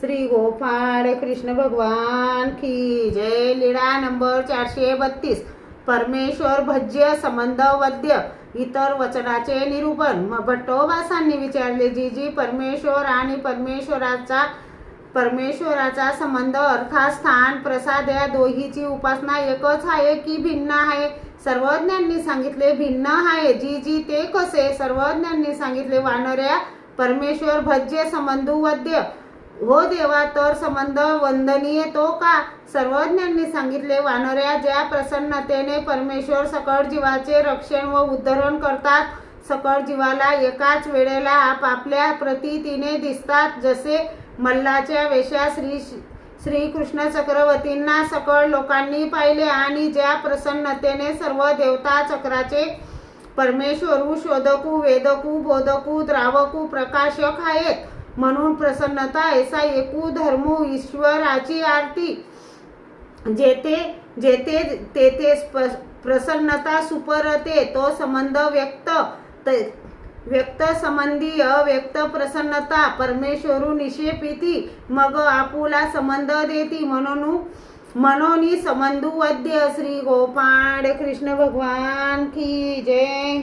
श्री गोपाळ कृष्ण भगवान की जय. लीळा नंबर चारशे बत्तीस. परमेश्वर भज्य संबंध वद्य इतर वचनाचे निरूपण. भट्टोबासांनी विचारले जी जी परमेश्वर आणि परमेश्वराचा परमेश्वराचा संबंध अर्थात स्थान प्रसाद या दोहीची उपासना एकच आहे की भिन्न आहे? सर्वज्ञांनी सांगितले भिन्न आहे. जी जी ते कसे? सर्वज्ञांनी सांगितले वानऱ्या परमेश्वर भज्य संबंध वद्य हो देवा तर संबंध वंदनीय तो का? सर्वज्ञांनी सांगितले वानऱ्या ज्या प्रसन्नतेने परमेश्वर सकळ जीवाचे रक्षण व उद्धरण करतात सकळ जीवाला एकाच वेळेला आपापल्या प्रतीतीने दिसतात जसे मल्लाच्या वेशा श्री श्रीकृष्ण चक्रवर्तींना सकळ लोकांनी पाहिले आणि ज्या प्रसन्नतेने सर्व देवता चक्राचे परमेश्वरू शोधकू वेदकू बोधकू द्रावकू प्रकाशक आहेत. म्हणून प्रसन्नता ऐसा एकू धर्मू ईश्वराची आरती. जेथे जेथे तेथे प्रसन्नता सुपरते तो संबंध व्यक्त व्यक्त संबंधी अव्यक्त प्रसन्नता परमेश्वरू निषेपिती मग आपुला संबंध देती. म्हणून मनोनी संबंधू वद्य श्री गोपाळ कृष्ण भगवान की जय.